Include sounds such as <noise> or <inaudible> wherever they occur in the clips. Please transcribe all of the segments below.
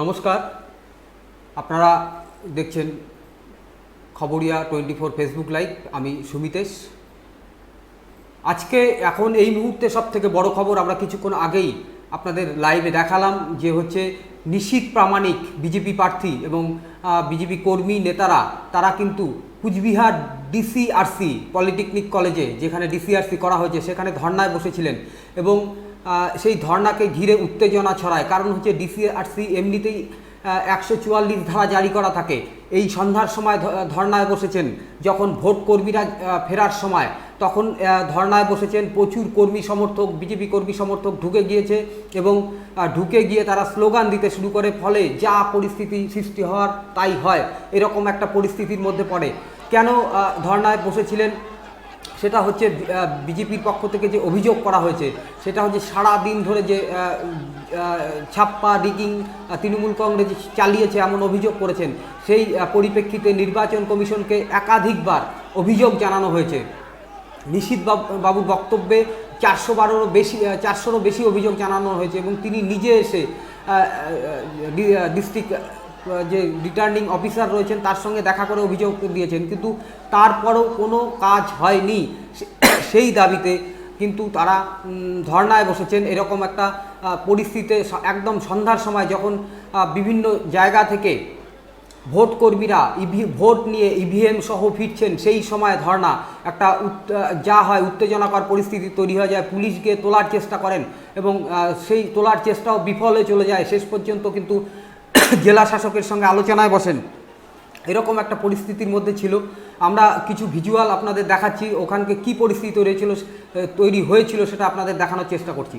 নমস্কার। আপনারা দেখছেন Khaboriya twenty four Facebook live, আমি সুমিতেশ। আজকে এখন এই মুহূর্তে সব থেকে বড় খবর আমরা কিছুক্ষণ আগেই আপনাদের লাইভে দেখালাম, যে হচ্ছে নিশীত প্রামাণিক, বিজেপি প্রার্থী এবং বিজেপি কর্মী নেতারা, তারা কিন্তু কুচবিহার ডিসিআরসি, পলিটেকনিক কলেজে, যেখানে ডিসিআরসি করা হয়েছে, সেখানে ধর্নায় বসেছিলেন। এবং সেই ধর্নাকে ঘিরে উত্তেজনা ছড়ায়। কারণ হচ্ছে ডিসিআরসি এমনিতেই একশো চুয়াল্লিশ ধারা জারি করা থাকে। এই সন্ধ্যার সময় ধর্নায় বসেছেন যখন ভোট কর্মীরা ফেরার সময়, তখন ধর্নায় বসেছেন প্রচুর কর্মী সমর্থক, বিজেপি কর্মী সমর্থক ঢুকে গিয়েছে এবং ঢুকে গিয়ে তারা স্লোগান দিতে শুরু করে, ফলে যা পরিস্থিতি সৃষ্টি হওয়ার তাই হয়। এরকম একটা পরিস্থিতির মধ্যে পড়ে। কেন ধর্নায় বসেছিলেন? সেটা হচ্ছে বিজেপির পক্ষ থেকে যে অভিযোগ করা হয়েছে, সেটা হচ্ছে সারা দিন ধরে যে ছাপ্পা রিগিং তৃণমূল কংগ্রেস চালিয়েছে এমন অভিযোগ করেছেন। সেই পরিপ্রেক্ষিতে নির্বাচন কমিশনকে একাধিকবার অভিযোগ জানানো হয়েছে। নিশীত বাবুর বক্তব্যে চারশো বারোরও বেশি চারশোরও বেশি অভিযোগ জানানো হয়েছে এবং তিনি নিজে এসে ডিস্ট্রিক্ট যে রিটার্নিং অফিসার রয়েছেন, তার সঙ্গে দেখা করে অভিযোগ দিয়েছেন। কিন্তু তারপরও কোনো কাজ হয়নি। সেই দাবিতে কিন্তু তারা ধর্নায় বসেছেন। এরকম একটা পরিস্থিতিতে একদম সন্ধ্যার সময় যখন বিভিন্ন জায়গা থেকে ভোট কর্মীরা ইভি, ভোট নিয়ে ইভিএম সহ ফিরছেন, সেই সময় ধর্না একটা যা হয় উত্তেজনাকর পরিস্থিতি তৈরি হয়ে যায়। পুলিশকে তোলার চেষ্টা করেন এবং সেই তোলার চেষ্টাও বিফলে চলে যায়। শেষ পর্যন্ত কিন্তু <coughs> জেলা শাসকের সঙ্গে আলোচনায় বসেন। এরকম একটা পরিস্থিতির মধ্যে ছিল। আমরা কিছু ভিজুয়াল আপনাদের দেখাচ্ছি, ওখানকে কি পরিস্থিতি তৈরি হয়েছিল তৈরি হয়েছিল সেটা আপনাদের দেখানোর চেষ্টা করছি।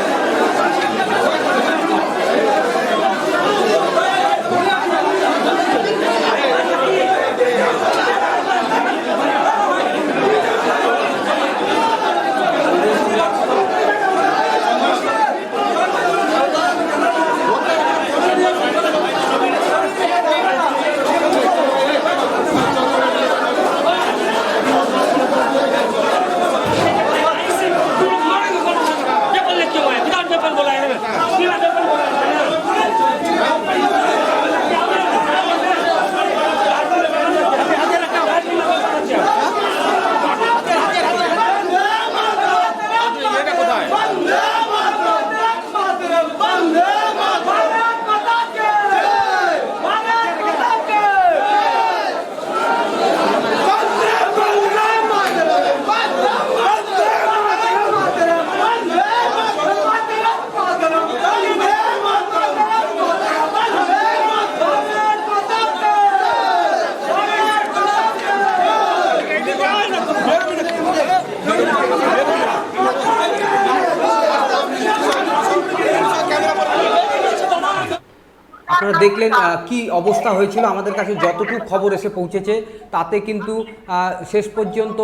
দেখলেন কি অবস্থা হয়েছিল আমাদের কাছে যতটুকু খবর এসে পৌঁছেছে তাতে কিন্তু শেষ পর্যন্ত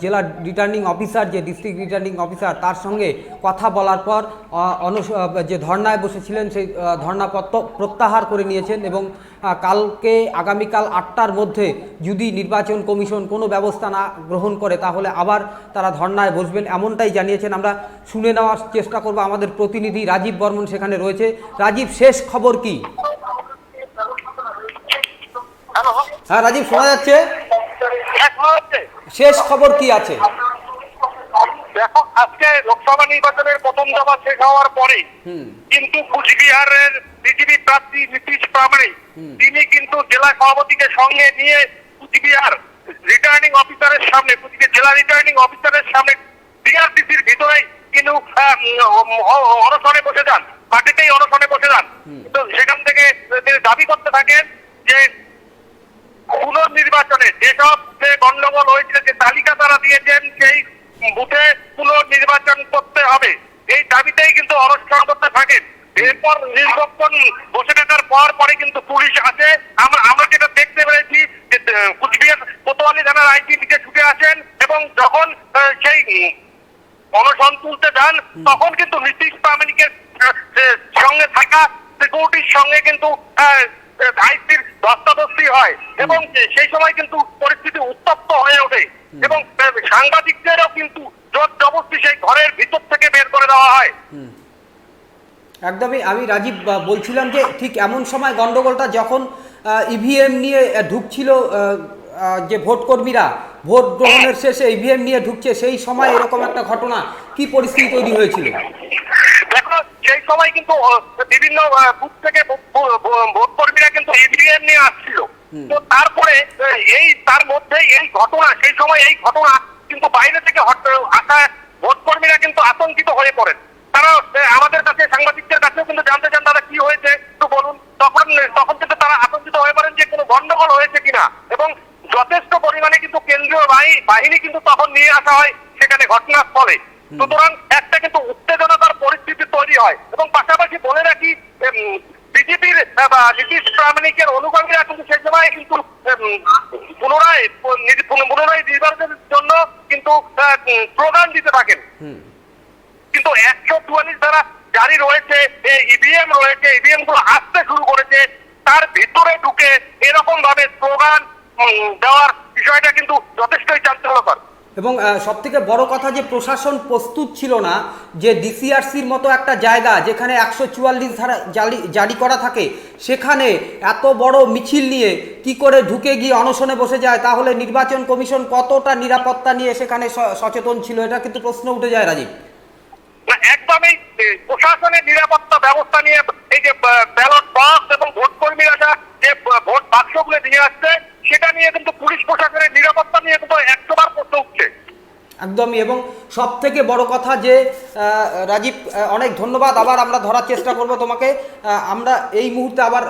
জেলা রিটার্নিং অফিসার যে ডিস্ট্রিক্ট রিটার্নিং অফিসার তার সঙ্গে কথা বলার পর আহ, যে ধর্নায় বসেছিলেন সেই ধর্নাপত্র প্রত্যাহার করে নিয়েছেন এবং কালকে আগামীকাল আটটার মধ্যে যদি নির্বাচন কমিশন কোনো ব্যবস্থা না গ্রহণ করে তাহলে আবার তারা ধর্নায় বসবেন এমনটাই জানিয়েছেন। আমরা শুনে নেওয়ার চেষ্টা করব। আমাদের প্রতিনিধি রাজীব বর্মন সেখানে রয়েছে। রাজীব শেষ খবর কি? হ্যাঁ রাজীব শোনা যাচ্ছে? শেষ খবর কি আছে? দেখো আজকে লোকসভা নির্বাচনের প্রথম দফা শেষ হওয়ার পরে কিন্তু কুচবিহারের বিজেপি প্রার্থী নীতিশ প্রামাণিক তিনি কিন্তু জেলা সভাপতিকে সঙ্গে নিয়ে কুচবিহার রিটার্নিং অফিসারের সামনে কুচবিহার জেলা রিটার্নিং অফিসারের সামনে ডিআরটিসির ভিতরেই কিন্তু অনশনে বসে যান পার্টিতেই অনশনে বসে যান। তো সেখান থেকে তিনি দাবি করতে থাকেন যে পুনর্নির্বাচনে যেসব যে গন্ডগোল হয়েছে যে তালিকা তারা দিয়েছেন সেই বুথে পুনর্নির্বাচন করতে হবে। এই দাবিতেই কিন্তু অনুষ্ঠান করতে থাকেন। এরপর নির্বাচন বসে থাকার পর পরে কিন্তু পুলিশ আসে। আমরা আমরা যেটা দেখতে পেরেছি যে কুচবিহার কোতোয়ালি থানার আইটি নিচে ছুটে আসেন এবং যখন সেই অনশন তুলতে যান তখন কিন্তু নীতিশ প্রামাণিকের সঙ্গে থাকা সিকিউরিটির সঙ্গে কিন্তু আইসির ধস্তাধস্তি হয়। এবং সেই সময় কিন্তু পরিস্থিতি উত্তপ্ত হয়ে ওঠে। এবং সাংবাদিকদেরও কিন্তু জোর জবরদস্তি সেই ঘরের ভিতর থেকে বের করে দেওয়া হয়। একদমই আমি রাজীব বলছিলাম যে ঠিক এমন সময় গন্ডগোলটা যখন ইভিএম নিয়ে ঢুকছিল যে ভোট কর্মীরা ভোট গ্রহণের শেষে ইভিএম নিয়ে ঢুকছে সেই সময় এরকম একটা ঘটনা কি পরিস্থিতি তৈরি হয়েছিল? সেই সময় কিন্তু বিভিন্ন বুথ থেকে ভোট কর্মীরা কিন্তু ইভিএম নিয়ে আসছিল। তো তারপরে এই তার মধ্যে এই ঘটনা সেই সময় এই ঘটনা কিন্তু বাইরে থেকে আসা ভোট কর্মীরা কিন্তু আতঙ্কিত হয়ে পড়েন। তারা আমাদের কাছে সাংবাদিকদের কাছেও কিন্তু জানতে চান দাদা কি হয়েছে একটু বলুন। তখন তখন কিন্তু তারা আতঙ্কিত হয়ে পড়েন যে কোনো গন্ডগোল হয়েছে কিনা। এবং যথেষ্ট পরিমাণে কিন্তু কেন্দ্রীয় বাহি- বাহিনী কিন্তু তখন নিয়ে আসা হয় সেখানে ঘটনাস্থলে। সুতরাং একটা কিন্তু উত্তেজনাকর পরিস্থিতি তৈরি হয়। এবং পাশাপাশি বলে রাখি বিজেপির নীতিশ প্রামাণিকের অনুগামীরা কিন্তু সেই সময় কিন্তু পুনরায় পুনরায় নির্বাচনের জন্য কিন্তু প্রদান দিতে থাকেন। কিন্তু একশো চুয়াল্লিশ দ্বারা জারি রয়েছে ইভিএম রয়েছে ইভিএমগুলো আসতে শুরু করেছে তার ভিতরে ঢুকে এরকম ভাবে স্লোগান দেওয়ার বিষয়টা কিন্তু যথেষ্টই চাঞ্চল্যকর। এবং সব থেকে বড় কথা যে প্রশাসন প্রস্তুত ছিল না, যে ডিসিআরসির মতো একটা জায়গা যেখানে একশো চুয়াল্লিশ ধারা জারি জারি করা থাকে, সেখানে এত বড় মিছিল নিয়ে কি করে ঢুকে গিয়ে অনশনে বসে যায়, তাহলে নির্বাচন কমিশন কতটা নিরাপত্তা নিয়ে সেখানে সচেতন ছিল, এটা কিন্তু প্রশ্ন উঠে যায়, রাজীব। একদমই প্রশাসনের নিরাপত্তা ব্যবস্থা নিয়ে এই যে ব্যালট বক্স এবং ভোট কর্মীরা যে ভোট বাক্সগুলো নিয়ে আসছে, সেটা নিয়ে কিন্তু পুলিশ প্রশাসনের নিরাপত্তা নিয়ে কিন্তু একশো বার প্রশ্ন উঠছে একদমই। এবং সব থেকে বড় কথা যে রাজীব অনেক ধন্যবাদ। আবার আমরা ধরার চেষ্টা করব তোমাকে। আমরা এই মুহূর্তে আবার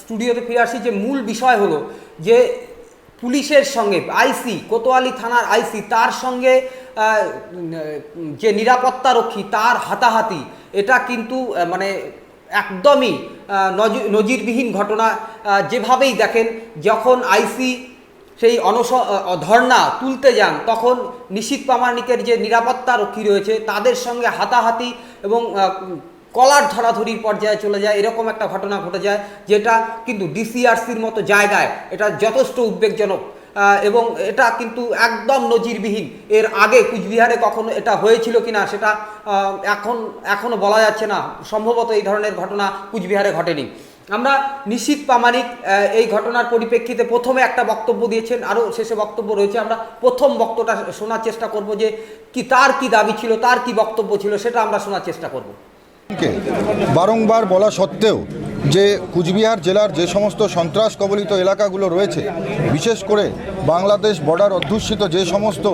স্টুডিওতে ফিরে আসি যে মূল বিষয় হলো যে পুলিশের সঙ্গে আইসি, কোতোয়ালি থানার আইসি, তার সঙ্গে যে নিরাপত্তা রক্ষী, তার হাতাহাতি, এটা কিন্তু মানে একদমই নজিরবিহীন ঘটনা। যেভাবেই দেখেন, যখন আইসি সেই অনস ধর্ণা তুলতে যান, তখন নিশীত প্রামাণিকের যে নিরাপত্তা রক্ষী রয়েছে, তাদের সঙ্গে হাতাহাতি এবং কলার ধরাধরির পর্যায়ে চলে যায়, এরকম একটা ঘটনা ঘটে যায়, যেটা কিন্তু ডিসিআরসির মতো জায়গায় এটা যথেষ্ট উদ্বেগজনক এবং এটা কিন্তু একদম নজিরবিহীন। এর আগে কুচবিহারে কখনো এটা হয়েছিল কিনা সেটা এখন এখনও বলা যাচ্ছে না। সম্ভবত এই ধরনের ঘটনা কুচবিহারে ঘটেনি। আমরা নিশ্চিত প্রামাণিক এই ঘটনার পরিপ্রেক্ষিতে প্রথমে একটা বক্তব্য দিয়েছেন, আরও শেষে বক্তব্য রয়েছে, আমরা প্রথম বক্তটা শোনার চেষ্টা করব যে কি, তার কি দাবি ছিল, তার কি বক্তব্য ছিল, সেটা আমরা শোনার চেষ্টা করব। বারংবার বলা সত্ত্বেও যে কুচবিহার জেলার যে সমস্ত সন্ত্রাস কবলিত এলাকাগুলো রয়েছে, বিশেষ করে বাংলাদেশ বর্ডার অধ্যুষিত যে সমস্ত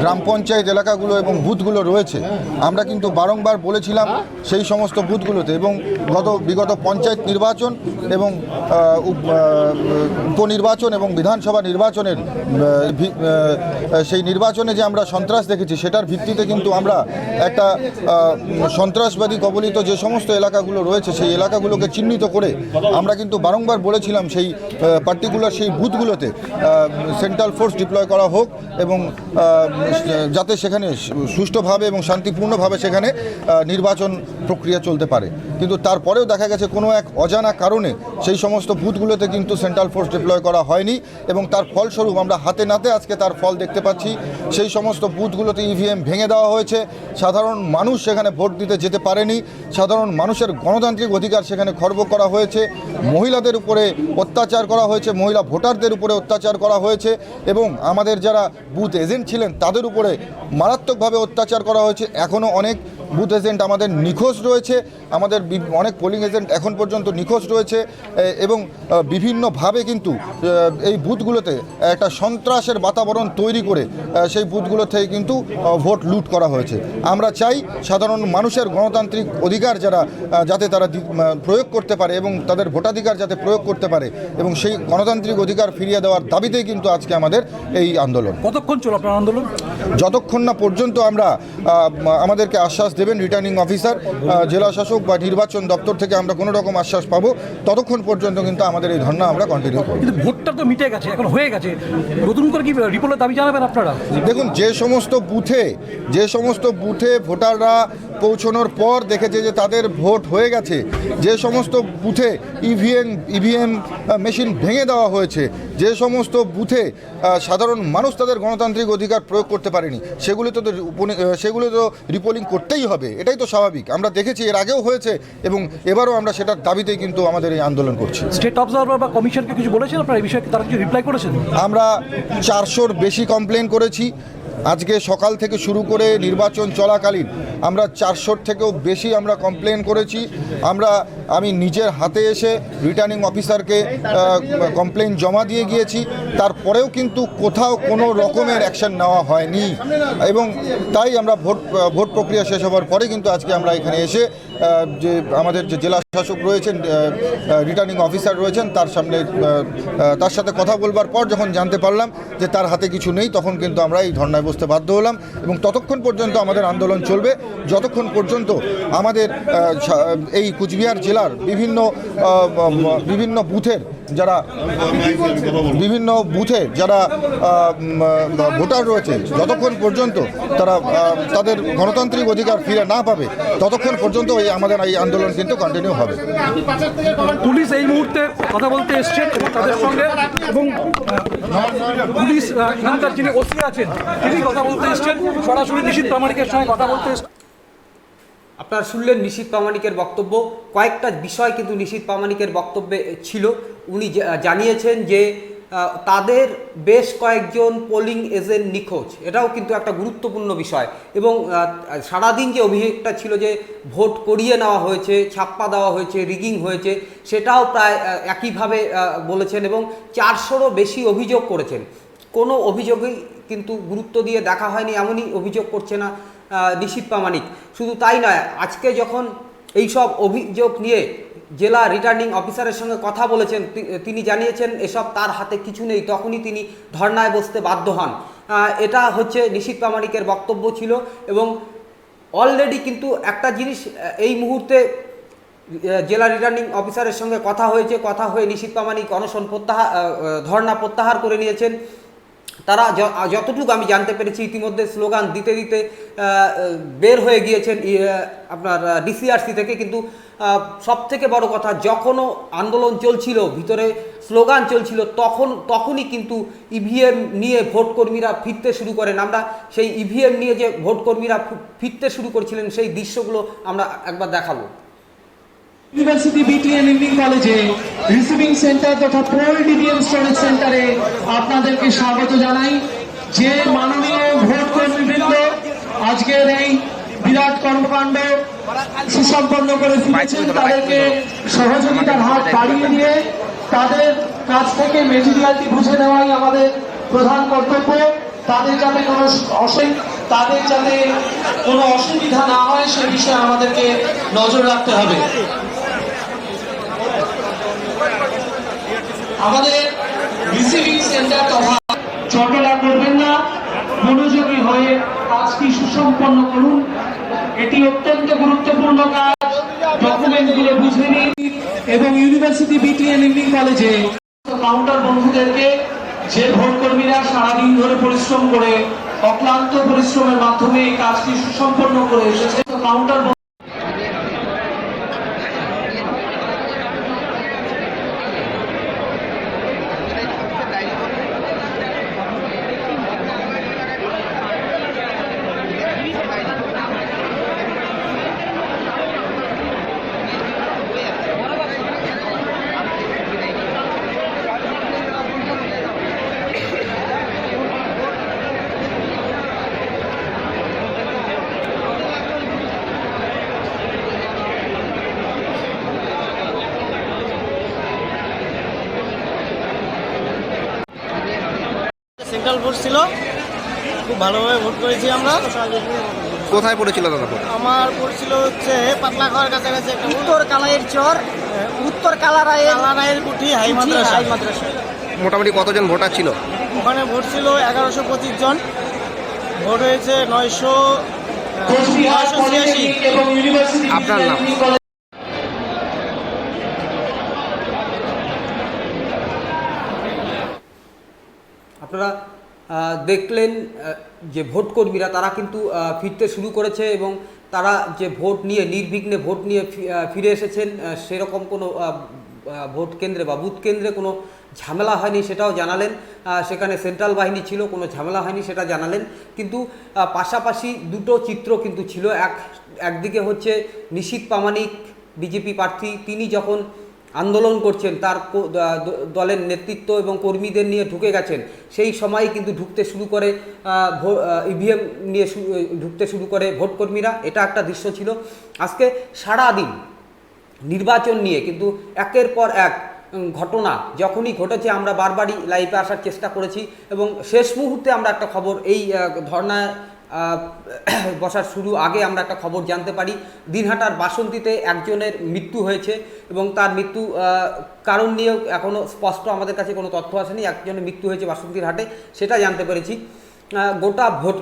গ্রাম পঞ্চায়েত এলাকাগুলো এবং বুথগুলো রয়েছে, আমরা কিন্তু বারংবার বলেছিলাম সেই সমস্ত বুথগুলোতে এবং গত বিগত পঞ্চায়েত নির্বাচন এবং উপনির্বাচন এবং বিধানসভা নির্বাচনের সেই নির্বাচনে যে আমরা সন্ত্রাস দেখেছি সেটার ভিত্তিতে কিন্তু আমরা একটা সন্ত্রাসবাদী কবলিত যে সমস্ত এলাকাগুলো রয়েছে, সেই এলাকাগুলোকে চিহ্নিত করে আমরা কিন্তু বারংবার বলেছিলাম সেই পার্টিকুলার সেই বুথগুলোতে সেন্ট্রাল ফোর্স ডিপ্লয় করা হোক এবং যাতে সেখানে সুষ্ঠুভাবে এবং শান্তিপূর্ণভাবে সেখানে নির্বাচন প্রক্রিয়া চলতে পারে। কিন্তু তারপরেও দেখা গেছে কোনো এক অজানা কারণে সেই সমস্ত বুথগুলোতে কিন্তু সেন্ট্রাল ফোর্স ডিপ্লয় করা হয়নি এবং তার ফলস্বরূপ আমরা হাতে নাতে আজকে তার ফল দেখতে পাচ্ছি। সেই সমস্ত বুথগুলোতে ইভিএম ভেঙে দেওয়া হয়েছে। সাধারণ মানুষ সেখানে ভোট দিতে যেতে পারেনি। সাধারণ মানুষের গণতান্ত্রিক অধিকার সেখানে খর্ব করা হয়েছে, মহিলাদের উপরে অত্যাচার করা হয়েছে, মহিলা ভোটারদের উপরে অত্যাচার করা হয়েছে এবং আমাদের যারা বুথ এজেন্ট ছিলেন তাদের উপরে মারাত্মকভাবে অত্যাচার করা হয়েছে। এখনও অনেক বুথ এজেন্ট আমাদের নিখোঁজ রয়েছে। আমাদের অনেক পোলিং এজেন্ট এখন পর্যন্ত নিখোঁজ রয়েছে এবং বিভিন্নভাবে কিন্তু এই বুথগুলোতে একটা সন্ত্রাসের বাতাবরণ তৈরি করে সেই বুথগুলো থেকে কিন্তু ভোট লুট করা হয়েছে। আমরা চাই সাধারণ মানুষের গণতান্ত্রিক অধিকার যারা যাতে তারা প্রয়োগ করতে পারে এবং তাদের ভোটাধিকার যাতে প্রয়োগ করতে পারে এবং সেই গণতান্ত্রিক অধিকার ফিরিয়ে দেওয়ার দাবিতেই কিন্তু আজকে আমাদের এই আন্দোলন। কতক্ষণ চলো আপনার আন্দোলন? যতক্ষণ না পর্যন্ত আমরা আমাদেরকে আশ্বাস দেবেন রিটার্নিং অফিসার জেলা শাসক বা নির্বাচন দপ্তর থেকে আমরা কোনো রকম আশ্বাস পাবো ততক্ষণ পর্যন্ত কিন্তু আমাদের এই ধর্ণা আমরা কন্টিনিউ করব। কিন্তু ভোটটা তো মিটে গেছে এখন হয়ে গেছে। নতুন করে কি রিপোর্টের দাবি জানাবেন আপনারা? দেখুন যে সমস্ত বুথে যে সমস্ত বুথে ভোটাররা পৌঁছানোর পর দেখেছে যে তাদের ভোট হয়ে গেছে যে সমস্ত বুথে ইভিএম ইভিএম মেশিন ভেঙে দেওয়া হয়েছে যে সমস্ত বুথে সাধারণ মানুষ তাদের গণতান্ত্রিক অধিকার প্রয়োগ করতে পারেনি সেগুলো তো সেগুলো তো রিপোলিং করতেই হবে এটাই তো স্বাভাবিক। আমরা দেখেছি এর আগেও হয়েছে এবং এবারও আমরা সেটার দাবিতেই কিন্তু আমাদের এই আন্দোলন করছি। স্টেট অবজারভার বা কমিশনকে কিছু বলেছেন আপনারা? এই বিষয়ে তারা কিছু রিপ্লাই করেছেন? আমরা চারশোর বেশি কমপ্লেন করেছি। আজকে সকাল থেকে শুরু করে নির্বাচন চলাকালীন আমরা চারশোর থেকেও বেশি আমরা কমপ্লেন করেছি। আমরা, আমি নিজের হাতে এসে রিটার্নিং অফিসারকে কমপ্লেন জমা দিয়ে গিয়েছি। তারপরেও কিন্তু কোথাও কোনো রকমের অ্যাকশন নেওয়া হয়নি। এবং তাই আমরা ভোট ভোট প্রক্রিয়া শেষ হওয়ার পরে কিন্তু আজকে আমরা এখানে এসে যে আমাদের যে জেলা শাসক রয়েছেন রিটার্নিং অফিসার রয়েছেন, তার সামনে তার সাথে কথা বলবার পর যখন জানতে পারলাম যে তার হাতে কিছু নেই, তখন কিন্তু আমরা এই ধর্নায় বসতে বাধ্য হলাম এবং ততক্ষণ পর্যন্ত আমাদের আন্দোলন চলবে। যতক্ষণ পর্যন্ত আমাদের এই কুচবিহার জেলার বিভিন্ন বিভিন্ন বুথের যারা বিভিন্ন বুথে যারা ভোটার রয়েছে, যতক্ষণ পর্যন্ত তারা তাদের গণতান্ত্রিক অধিকার ফিরে না পাবে, ততক্ষণ পর্যন্ত এই আমাদের এই আন্দোলন কিন্তু কন্টিনিউ হবে। পুলিশ এই মুহূর্তে কথা বলতে এসছেন এবং তাদের সঙ্গে, এবং পুলিশ এখানকার যিনি ওসি আছেন, তিনি কথা বলতে এসছেন, সরাসরি নিশীত প্রামাণিকের সঙ্গে কথা বলতে এসছেন। আপনারা শুনলেন নিশীত প্রামাণিকের বক্তব্য। কয়েকটা বিষয় কিন্তু নিশীত প্রামাণিকের বক্তব্যে ছিল। উনি জানিয়েছেন যে তাদের বেশ কয়েকজন পোলিং এজেন্ট নিখোঁজ। এটাও কিন্তু একটা গুরুত্বপূর্ণ বিষয়। এবং সারাদিন যে অভিযোগটা ছিল যে, ভোট করিয়ে নেওয়া হয়েছে, ছাপ্পা দেওয়া হয়েছে, রিগিং হয়েছে, সেটাও প্রায় একইভাবে বলেছেন এবং চারশোরও বেশি অভিযোগ করেছেন। কোনো অভিযোগই কিন্তু গুরুত্ব দিয়ে দেখা হয়নি, এমনই অভিযোগ করছে না। নিশীত প্রামাণিক। শুধু তাই নয়, আজকে যখন এই সব অভিযোগ নিয়ে জেলা রিটার্নিং অফিসারের সঙ্গে কথা বলেছেন তিনি জানিয়েছেন এসব তার হাতে কিছু নেই, তখনই তিনি ধর্নায় বসতে বাধ্য হন। এটা হচ্ছে নিশীত প্রামাণিকের বক্তব্য ছিল এবং অলরেডি কিন্তু একটা জিনিস এই মুহূর্তে জেলা রিটার্নিং অফিসারের সঙ্গে কথা হয়েছে, কথা হয়ে নিশীত প্রামাণিক অনশন প্রত্যাহার ধর্ণা প্রত্যাহার করে নিয়েছেন। তারা যতটুকু আমি জানতে পেরেছি, ইতিমধ্যে স্লোগান দিতে দিতে বের হয়ে গিয়েছেন আপনার ডিসিআরসি থেকে। কিন্তু সব থেকে বড় কথা, যখনও আন্দোলন চলছিল, ভিতরে স্লোগান চলছিল, তখন, তখনই কিন্তু ইভিএম নিয়ে ভোটকর্মীরা ফিরতে শুরু করেন। আমরা সেই ইভিএম নিয়ে যে ভোটকর্মীরা ফিরতে শুরু করেছিলেন, সেই দৃশ্যগুলো আমরা একবার দেখাবো। ইউনিভার্সিটি বিটিএন ইভিনিং কলেজে রিসিভিং সেন্টার তথা পোল ডিভিএম স্টোরেজ সেন্টারে আপনাদেরকে স্বাগত জানাই। যে মাননীয় ভোট কর্মীবৃন্দ আজকের এই বিরাট কর্মকাণ্ড সুসম্পন্ন করে ফিরেছেন তাদেরকে সহযোগিতার হাত বাড়িয়ে দিয়ে তাদের কাছ থেকে মেটেরিয়ালটি বুঝে নেওয়াই আমাদের প্রধান কর্তব্য। তাদের যাতে কোনো তাদের যাতে কোনো অসুবিধা না হয়, সে বিষয়ে আমাদেরকে নজর রাখতে হবে। আমাদের রিসিভিং সেন্টার তথা করবেন না, মনোযোগী হয়ে কাজটি সুসম্পন্ন করুন। এটি অত্যন্ত গুরুত্বপূর্ণ কাজ। ডকুমেন্টগুলো বুঝে নিন এবং ইউনিভার্সিটি বিটিএন কলেজে কাউন্টার বন্ধুদেরকে যে ভোট কর্মীরা সারাদিন ধরে পরিশ্রম করে, অক্লান্ত পরিশ্রমের মাধ্যমে এই কাজটি সুসম্পন্ন করে এসেছে। কাউন্টার সেন্ট্রাল ভোট ছিল। খুব ভালোভাবে ভোট করেছি আমরা। কোথায় পড়েছিল দাদা ভোট? আমার পড়ছিল হচ্ছে পাতলা খাওয়ার কাছাকাছি একটা উত্তর কালাইয়ের চর উত্তর কালারায়ের কালারায়ের কুঠি হাই মাদ্রাসা। হাই মাদ্রাসা। মোটামুটি কতজন ভোটার ছিল? ওখানে ভোট ছিল এগারোশো পঁচিশ জন। ভোট হয়েছে নয়শো নয়শো ছিয়াশি। আপনার নাম? আপনারা দেখলেন যে ভোট কর্মীরা তারা কিন্তু ফিরতে শুরু করেছে এবং তারা যে ভোট নিয়ে, নির্বিঘ্নে ভোট নিয়ে ফিরে এসেছেন সেরকম কোনো ভোট কেন্দ্রে বা বুথ কেন্দ্রে কোনো ঝামেলা হয়নি সেটাও জানালেন। সেখানে সেন্ট্রাল বাহিনী ছিল, কোনো ঝামেলা হয়নি সেটা জানালেন। কিন্তু পাশাপাশি দুটো চিত্র কিন্তু ছিল। এক, একদিকে হচ্ছে নিশীত প্রামাণিক বিজেপি প্রার্থী, তিনি যখন আন্দোলন করছেন, তার দলের নেতৃত্ব এবং কর্মীদের নিয়ে ঢুকে গেছেন। সেই সময় কিন্তু ঢুকতে শুরু করে ইভিএম নিয়ে শু- ঢুকতে শুরু করে ভোট কর্মীরা এটা একটা দৃশ্য ছিল। আজকে সারা দিন নির্বাচন নিয়ে কিন্তু একের পর এক ঘটনা যখনই ঘটেছে, আমরা বারবারই লাইভে আসার চেষ্টা করেছি এবং শেষ মুহূর্তে আমরা একটা খবর, এই ধর্নায় <clears throat> বসার শুরু আগে আমরা একটা খবর জানতে পারি। দিনহাটার বাসন্তীতে একজনের মৃত্যু হয়েছে এবং তার মৃত্যু কারণ নিয়েও এখনও স্পষ্ট আমাদের কাছে কোনো তথ্য আসেনি। একজনের মৃত্যু হয়েছে বাসন্তীর হাটে, সেটা জানতে পেরেছি। গোটা ভোট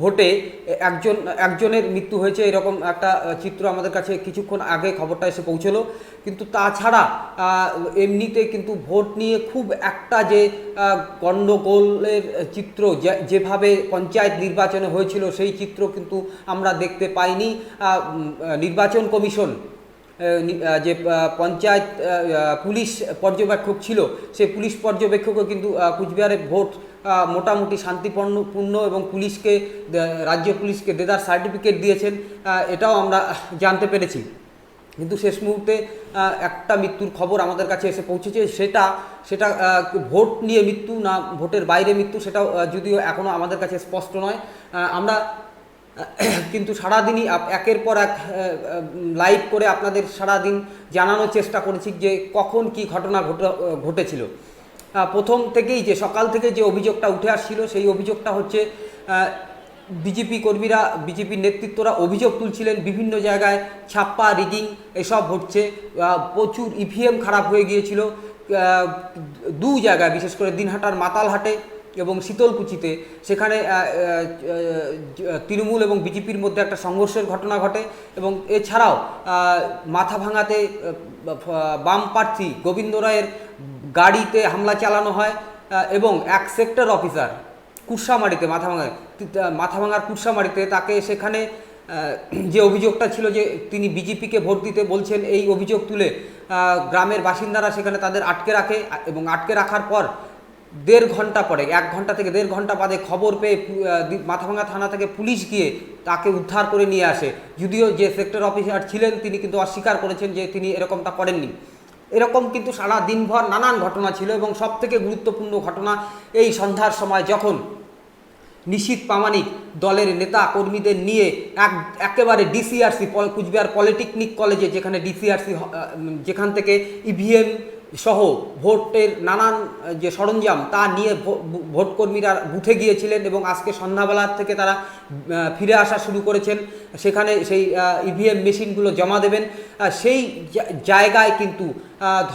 ভোটে একজন, একজনের মৃত্যু হয়েছে এরকম একটা চিত্র আমাদের কাছে কিছুক্ষণ আগে খবরটা এসে পৌঁছলো। কিন্তু তাছাড়া এমনিতে কিন্তু ভোট নিয়ে খুব একটা যে গণ্ডগোলের চিত্র যেভাবে পঞ্চায়েত নির্বাচনে হয়েছিল সেই চিত্র কিন্তু আমরা দেখতে পাইনি। নির্বাচন কমিশন যে পঞ্চায়েত পুলিশ পর্যবেক্ষক ছিল, সেই পুলিশ পর্যবেক্ষকও কিন্তু কুচবিহারে ভোট মোটামুটি শান্তিপূর্ণ, পূর্ণ এবং পুলিশকে রাজ্য পুলিশকে দেদার সার্টিফিকেট দিয়েছেন এটাও আমরা জানতে পেরেছি। কিন্তু শেষ মুহূর্তে একটা মৃত্যুর খবর আমাদের কাছে এসে পৌঁছেছে, সেটা সেটা ভোট নিয়ে মৃত্যু না, ভোটের বাইরে মৃত্যু, সেটাও যদিও এখনও আমাদের কাছে স্পষ্ট নয় আমরা <coughs> কিন্তু সারাদিনই একের পর এক লাইভ করে আপনাদের সারাদিন জানানোর চেষ্টা করেছি যে কখন কি ঘটনা ঘটে- ঘটেছিল। প্রথম থেকেই যে সকাল থেকে যে অভিযোগটা উঠে আসছিল, সেই অভিযোগটা হচ্ছে বিজেপি কর্মীরা, বিজেপির নেতৃত্বরা অভিযোগ তুলছিলেন বিভিন্ন জায়গায়, ছাপ্পা রিগিং এসব হচ্ছে। প্রচুর ইভিএম খারাপ হয়ে গিয়েছিল। দু জায়গায়, বিশেষ করে দিনহাটার মাতালহাটে এবং শীতলকুচিতে, সেখানে তৃণমূল এবং বিজেপির মধ্যে একটা সংঘর্ষের ঘটনা ঘটে এবং এছাড়াও মাথা ভাঙাতে বাম প্রার্থী গোবিন্দ রায়ের গাড়িতে হামলা চালানো হয় এবং এক সেক্টর অফিসার কুরসামারিতে মাথা ভাঙায় মাথা ভাঙার কুরসামারিতে তাকে সেখানে যে অভিযোগটা ছিল যে তিনি বিজেপিকে ভোট দিতে বলছেন, এই অভিযোগ তুলে গ্রামের বাসিন্দারা সেখানে তাদের আটকে রাখে এবং আটকে রাখার পর দেড় ঘণ্টা পরে এক ঘণ্টা থেকে দেড় ঘণ্টা বাদে খবর পেয়ে পু- আহ, দি- মাথাভাঙা থানা থেকে পুলিশ গিয়ে তাকে উদ্ধার করে নিয়ে আসে। যদিও যে সেক্টর অফিসার ছিলেন তিনি কিন্তু অস্বীকার করেছেন যে তিনি এরকমটা করেননি। এরকম কিন্তু সারা দিনভর নানান ঘটনা ছিল এবং সব থেকে গুরুত্বপূর্ণ ঘটনা এই সন্ধ্যার সময় যখন নিশীত প্রামাণিক দলের নেতা কর্মীদের নিয়ে এক একেবারে ডিসিআরসি কুচবিহার পলিটেকনিক কলেজে যেখানে ডিসিআরসি যেখান থেকে ইভিএম সহ ভোটের নানান যে সরঞ্জাম, তা নিয়ে ভো- ভো- বুথে গিয়েছিলেন এবং আজকে সন্ধ্যাবেলার থেকে তারা ফিরে আসা শুরু করেছেন। সেখানে সেই ইভিএম মেশিনগুলো জমা দেবেন। সেই জায়গায় কিন্তু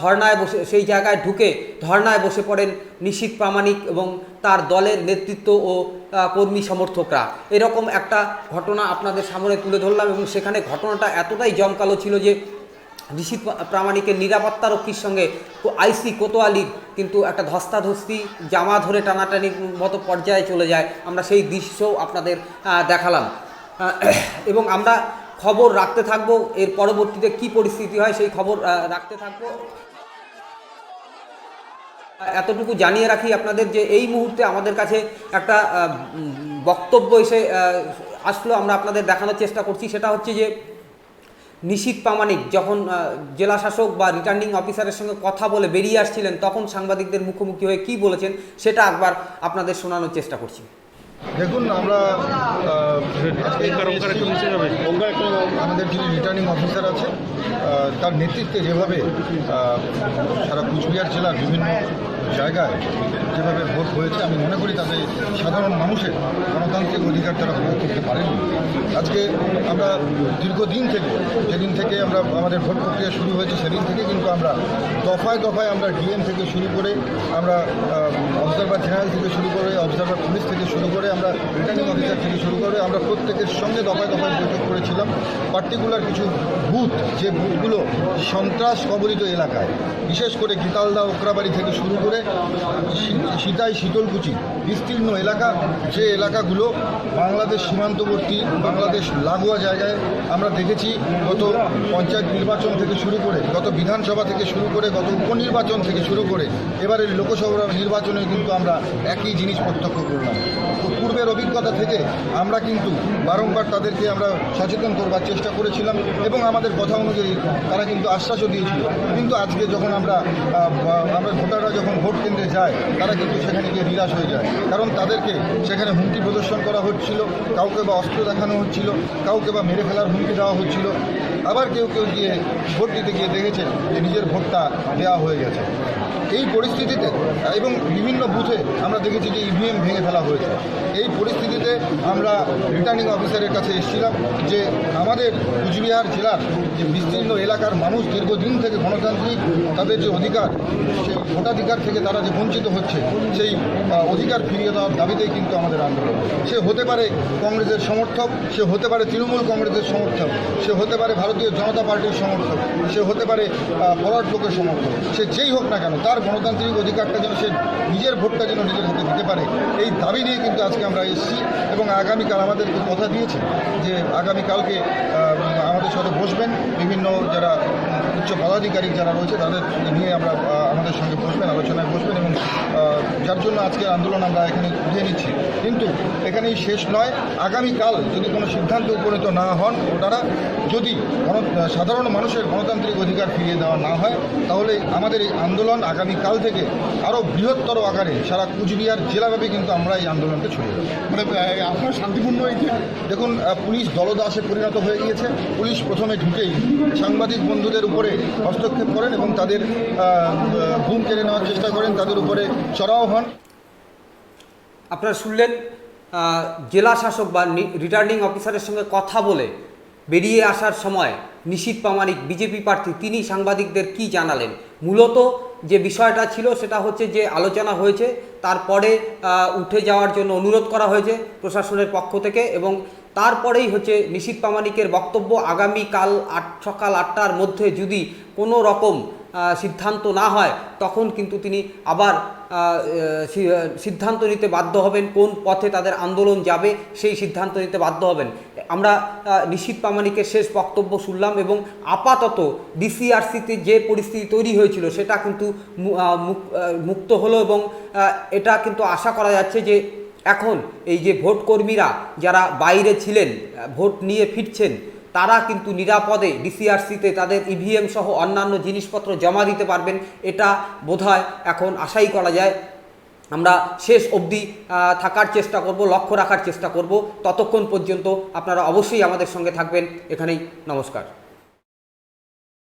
ধর্নায় বসে, সেই জায়গায় ঢুকে ধর্নায় বসে পড়েন নিশীত প্রামাণিক এবং তার দলের নেতৃত্ব ও কর্মী সমর্থকরা। এরকম একটা ঘটনা আপনাদের সামনে তুলে ধরলাম এবং সেখানে ঘটনাটা এতটাই জমকালো ছিল যে নিশীত প্রামাণিকের নিরাপত্তারক্ষীর সঙ্গে আইসি কোতোয়ালির কিন্তু একটা ধস্তাধস্তি জামা ধরে টানাটানির মতো পর্যায়ে চলে যায়। আমরা সেই দৃশ্যও আপনাদের দেখালাম। এবং আমরা খবর রাখতে থাকব, এর পরবর্তীতে কি পরিস্থিতি হয় সেই খবর রাখতে থাকব। এতটুকু জানিয়ে রাখি আপনাদের যে এই মুহূর্তে আমাদের কাছে একটা বক্তব্য এসে আসলো, আমরা আপনাদের দেখানোর চেষ্টা করছি। সেটা হচ্ছে যে নিশীত প্রামাণিক যখন জেলা শাসক বা রিটার্নিং অফিসারের সঙ্গে কথা বলে বেরিয়ে আসছিলেন তখন সাংবাদিকদের মুখোমুখি হয়ে কি বলেছেন সেটা একবার আপনাদের শোনানোর চেষ্টা করছি। দেখুন আমরা আমাদের যিনি রিটার্নিং অফিসার আছে তার নেতৃত্বে যেভাবে সারা কুচবিহার জেলার বিভিন্ন জায়গায় যেভাবে ভোট হয়েছে, আমি মনে করি তাতে সাধারণ মানুষের গণতান্ত্রিক অধিকার তারা প্রয়োগ করতে পারেনি। আজকে আমরা দীর্ঘদিন থেকে, যেদিন থেকে আমরা আমাদের ভোট প্রক্রিয়া শুরু হয়েছে সেদিন থেকে কিন্তু আমরা দফায় দফায় আমরা ডিএম থেকে শুরু করে, আমরা অবজারভার জেনারেল থেকে শুরু করে, অবজারভার পুলিশ থেকে শুরু করে, আমরা রিটার্নিং অফিসার থেকে শুরু করে, আমরা প্রত্যেকের সঙ্গে দফায় দফায় বৈঠক করেছিলাম। পার্টিকুলার কিছু বুথ, যে বুথগুলো সন্ত্রাস কবলিত এলাকায়, বিশেষ করে গীতালদা, ওকরাবাড়ি থেকে শুরু করে সীতাই শীতলকুচি। বিস্তীর্ণ এলাকা, যে এলাকাগুলো বাংলাদেশ সীমান্তবর্তী, বাংলাদেশ লাগোয়া জায়গায় আমরা দেখেছি গত পঞ্চায়েত নির্বাচন থেকে শুরু করে, গত বিধানসভা থেকে শুরু করে, গত উপনির্বাচন থেকে শুরু করে, এবারের লোকসভা নির্বাচনে কিন্তু আমরা একই জিনিস প্রত্যক্ষ করলাম। তো পূর্বের অভিজ্ঞতা থেকে আমরা কিন্তু বারংবার তাদেরকে আমরা সচেতন করবার চেষ্টা করেছিলাম এবং আমাদের কথা অনুযায়ী তারা কিন্তু আশ্বাসও দিয়েছিল। কিন্তু আজকে যখন আমরা আমরা ভোটাররা যখন ভোট কেন্দ্রে যায়, তারা কিন্তু সেখানে গিয়ে নিরাশ হয়ে যায়। কারণ তাদেরকে সেখানে হুমকি প্রদর্শন করা হচ্ছিল, কাউকে বা অস্ত্র দেখানো হচ্ছিল, কাউকে বা মেরে ফেলার হুমকি দেওয়া হচ্ছিল। আবার কেউ কেউ গিয়ে ভোট দিতে গিয়ে দেখেছে যে নিজের ভোটটা দেওয়া হয়ে গেছে। এই পরিস্থিতিতে এবং বিভিন্ন বুথে আমরা দেখেছি যে ইভিএম ভেঙে ফেলা হয়েছে। এই পরিস্থিতিতে আমরা রিটার্নিং অফিসারের কাছে এসেছিলাম যে আমাদের কুচবিহার জেলার যে বিস্তীর্ণ এলাকার মানুষ দীর্ঘদিন থেকে গণতান্ত্রিক তাদের যে অধিকার, সেই ভোটাধিকার থেকে তারা যে বঞ্চিত হচ্ছে, সেই অধিকার ফিরিয়ে দেওয়ার দাবিতেই কিন্তু আমাদের আন্দোলন। সে হতে পারে কংগ্রেসের সমর্থক, সে হতে পারে তৃণমূল কংগ্রেসের সমর্থক, সে হতে পারে ভারতীয় জনতা পার্টির সমর্থক, সে হতে পারে ফরওয়ার্ড ব্লকের সমর্থক, সে যেই হোক না কেন, তার গণতান্ত্রিক অধিকারটা যেন সে নিজের ভোটটা যেন নিজের হাতে দিতে পারে, এই দাবি নিয়ে কিন্তু আজকে আমরা এসেছি এবং আগামীকাল আমাদেরকে কথা দিয়েছে যে আগামীকালকে আমাদের সাথে বসবেন বিভিন্ন যারা উচ্চ পদাধিকারী যারা রয়েছে তাদের নিয়ে আমরা আমাদের সঙ্গে বসবেন আলোচনায় বসবেন এবং যার জন্য আজকের আন্দোলন আমরা এখানে উঠিয়ে নিচ্ছি। কিন্তু এখানেই শেষ নয় আগামীকাল যদি কোনো সিদ্ধান্ত উপনীত না হন ওনারা যদি সাধারণ মানুষের গণতান্ত্রিক অধিকার ফিরিয়ে দেওয়া না হয় তাহলে আমাদের এই আন্দোলন আগামীকাল থেকে আরও বৃহত্তর আকারে সারা কুচবিহার জেলাব্যাপী কিন্তু আমরা এই আন্দোলনকে ছড়িয়ে দেবো। মানে আপনার শান্তিপূর্ণ এই দেখুন পুলিশ দলদাসে পরিণত হয়ে গিয়েছে। পুলিশ প্রথমে ঢুকেই সাংবাদিক বন্ধুদের উপরে হস্তক্ষেপ করেন এবং তাদের ঘুম কেড়ে নেওয়ার চেষ্টা করেন, তাদের উপরে চড়াও হন। আপনারা শুনলেন জেলা শাসক বা রিটার্নিং অফিসারের সঙ্গে কথা বলে বেরিয়ে আসার সময় নিশীত প্রামাণিক, বিজেপি প্রার্থী, তিনি সাংবাদিকদের কি জানালেন? মূলত যে বিষয়টা ছিল, সেটা হচ্ছে যে আলোচনা হয়েছে, তারপরে উঠে যাওয়ার জন্য অনুরোধ করা হয়েছে প্রশাসনের পক্ষ থেকে এবং তারপরেই হচ্ছে নিশীত প্রামাণিকের বক্তব্য আগামীকাল আট, সকাল আটটার মধ্যে যদি কোনো রকম সিদ্ধান্ত না হয়, তখন কিন্তু তিনি আবার সিদ্ধান্ত নিতে বাধ্য হবেন, কোন পথে তাদের আন্দোলন যাবে, সেই সিদ্ধান্ত নিতে বাধ্য হবেন। আমরা নিশীত প্রামাণিকের শেষ বক্তব্য শুনলাম এবং আপাতত ডিসিআরসিতে যে পরিস্থিতি তৈরি হয়েছিল, সেটা কিন্তু মুক্ত হলো এবং এটা কিন্তু আশা করা যাচ্ছে যে এখন এই যে ভোট কর্মীরা যারা বাইরে ছিলেন ভোট নিয়ে ফিরছেন তারা কিন্তু নিরাপদে ডিসিআরসিতে তাদের ইভিএম সহ অন্যান্য জিনিসপত্র জমা দিতে পারবেন, এটা বোধহয় এখন আশাই করা যায়। আমরা শেষ অবধি থাকার চেষ্টা করব, লক্ষ্য রাখার চেষ্টা করব। ততক্ষণ পর্যন্ত আপনারা অবশ্যই আমাদের সঙ্গে থাকবেন। এখানেই নমস্কার।